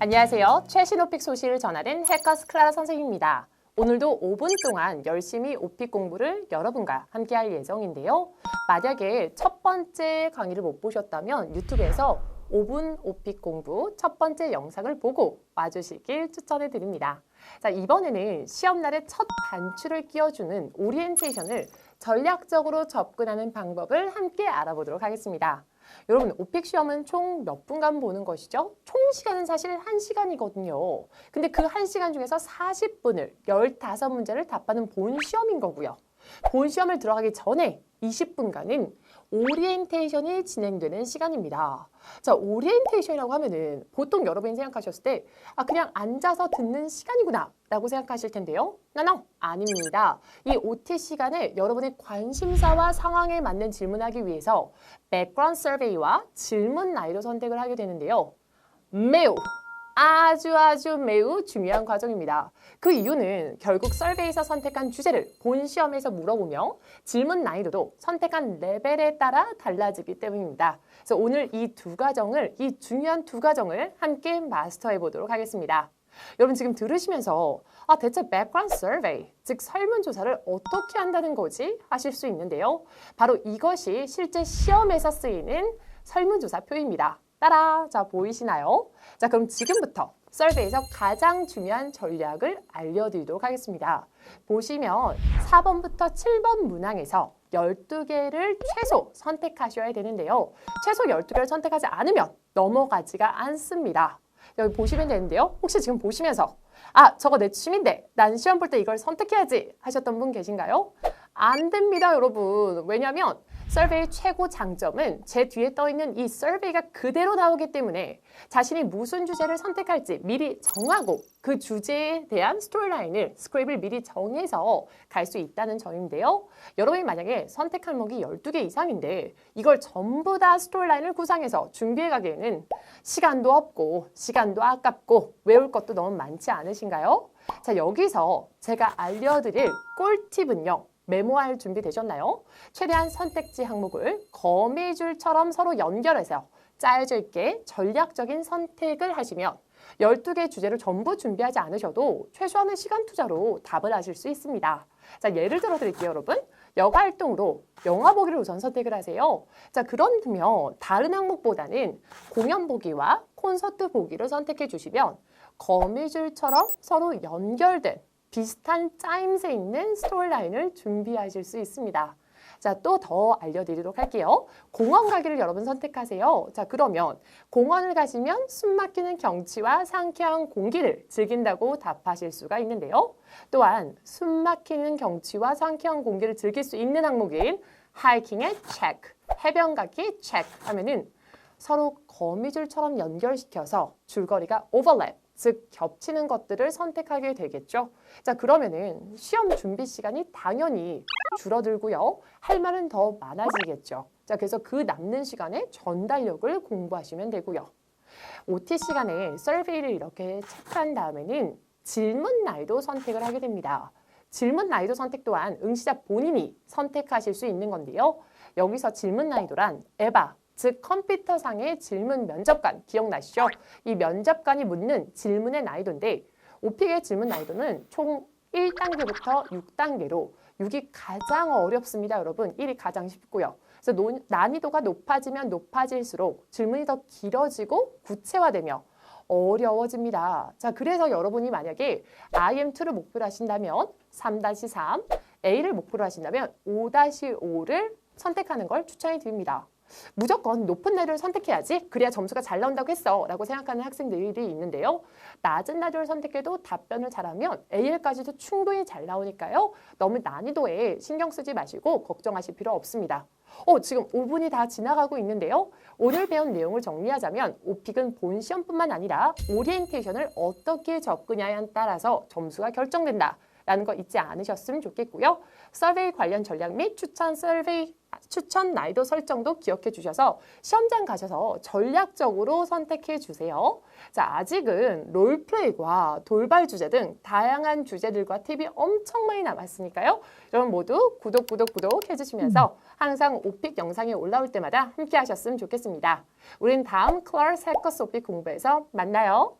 안녕하세요. 최신 오픽 소식을 전하는 해커스 클라라 선생님입니다. 오늘도 5분 동안 열심히 오픽 공부를 여러분과 함께 할 예정인데요. 만약에 첫 번째 강의를 못 보셨다면 유튜브에서 5분 오픽 공부 첫 번째 영상을 보고 와주시길 추천해 드립니다. 자, 이번에는 시험날에 첫 단추를 끼워주는 오리엔테이션을 전략적으로 접근하는 방법을 함께 알아보도록 하겠습니다. 여러분, 오픽 시험은 총 몇 분간 보는 것이죠? 총 시간은 사실 1시간이거든요. 근데 그 1시간 중에서 40분을 15문제를 답하는 본 시험인 거고요. 본 시험을 들어가기 전에 20분간은 오리엔테이션이 진행되는 시간입니다. 자, 오리엔테이션이라고 하면은 보통 여러분이 생각하셨을 때, 아, 그냥 앉아서 듣는 시간이구나, 라고 생각하실 텐데요. 나노, 아닙니다. 이 OT 시간에 여러분의 관심사와 상황에 맞는 질문하기 위해서 백그라운드 서베이와 질문 나이로 선택을 하게 되는데요. 매우 아주 아주 매우 중요한 과정입니다. 그 이유는 결국 설베이에서 선택한 주제를 본 시험에서 물어보며 질문 난이도도 선택한 레벨에 따라 달라지기 때문입니다. 그래서 오늘 이 두 과정을 이 중요한 두 과정을 함께 마스터해 보도록 하겠습니다. 여러분 지금 들으시면서 아 대체 background survey 즉 설문조사를 어떻게 한다는 거지 하실 수 있는데요. 바로 이것이 실제 시험에서 쓰이는 설문조사 표입니다. 따라 자 보이시나요? 자 그럼 지금부터 설베이에서 가장 중요한 전략을 알려드리도록 하겠습니다. 보시면 4번부터 7번 문항에서 12개를 최소 선택하셔야 되는데요. 최소 12개를 선택하지 않으면 넘어가지가 않습니다. 여기 보시면 되는데요. 혹시 지금 보시면서 아 저거 내 취미인데 난 시험 볼 때 이걸 선택해야지 하셨던 분 계신가요? 안 됩니다 여러분. 왜냐하면 서베이 최고 장점은 제 뒤에 떠 있는 이 서베이가 그대로 나오기 때문에 자신이 무슨 주제를 선택할지 미리 정하고 그 주제에 대한 스토리라인을 스크립을 미리 정해서 갈 수 있다는 점인데요. 여러분이 만약에 선택 항목이 12개 이상인데 이걸 전부 다 스토리라인을 구상해서 준비해 가기에는 시간도 없고 시간도 아깝고 외울 것도 너무 많지 않으신가요? 자, 여기서 제가 알려드릴 꿀팁은요. 메모할 준비 되셨나요? 최대한 선택지 항목을 거미줄처럼 서로 연결해서 짜여져 있게 전략적인 선택을 하시면 12개 주제를 전부 준비하지 않으셔도 최소한의 시간 투자로 답을 하실 수 있습니다. 자, 예를 들어 드릴게요, 여러분. 여가 활동으로 영화 보기를 우선 선택을 하세요. 자, 그러면 다른 항목보다는 공연 보기와 콘서트 보기를 선택해 주시면 거미줄처럼 서로 연결된 비슷한 짜임새 있는 스토리라인을 준비하실 수 있습니다. 자, 또 더 알려드리도록 할게요. 공원 가기를 여러분 선택하세요. 자, 그러면 공원을 가시면 숨 막히는 경치와 상쾌한 공기를 즐긴다고 답하실 수가 있는데요. 또한 숨 막히는 경치와 상쾌한 공기를 즐길 수 있는 항목인 하이킹의 체크, 해변 가기 체크 하면은 서로 거미줄처럼 연결시켜서 줄거리가 오버랩, 즉 겹치는 것들을 선택하게 되겠죠. 자, 그러면은 시험 준비 시간이 당연히 줄어들고요. 할 말은 더 많아지겠죠. 자, 그래서 그 남는 시간에 전달력을 공부하시면 되고요. OT 시간에 서베이를 이렇게 체크한 다음에는 질문 나이도 선택을 하게 됩니다. 질문 나이도 선택 또한 응시자 본인이 선택하실 수 있는 건데요. 여기서 질문 나이도란 에바, 즉 컴퓨터상의 질문 면접관 기억나시죠? 이 면접관이 묻는 질문의 난이도인데 오픽의 질문 난이도는 총 1단계부터 6단계로 6이 가장 어렵습니다, 여러분. 1이 가장 쉽고요. 그래서 노, 난이도가 높아지면 높아질수록 질문이 더 길어지고 구체화되며 어려워집니다. 자, 그래서 여러분이 만약에 IM2를 목표로 하신다면 3-3, A를 목표로 하신다면 5-5를 선택하는 걸 추천해 드립니다. 무조건 높은 날을 선택해야지 그래야 점수가 잘 나온다고 했어 라고 생각하는 학생들이 있는데요. 낮은 날을 선택해도 답변을 잘하면 AL까지도 충분히 잘 나오니까요. 너무 난이도에 신경 쓰지 마시고 걱정하실 필요 없습니다. 어, 지금 5분이 다 지나가고 있는데요. 오늘 배운 내용을 정리하자면 오픽은 본 시험뿐만 아니라 오리엔테이션을 어떻게 접근하냐에 따라서 점수가 결정된다. 라는 거 잊지 않으셨으면 좋겠고요. 서베이 관련 전략 및 추천 서베이 추천 난이도 설정도 기억해 주셔서 시험장 가셔서 전략적으로 선택해 주세요. 자, 아직은 롤플레이와 돌발 주제 등 다양한 주제들과 팁이 엄청 많이 남았으니까요. 여러분 모두 구독, 구독, 구독 해주시면서 항상 오픽 영상이 올라올 때마다 함께 하셨으면 좋겠습니다. 우린 다음 클래스 해커스 오픽 공부에서 만나요.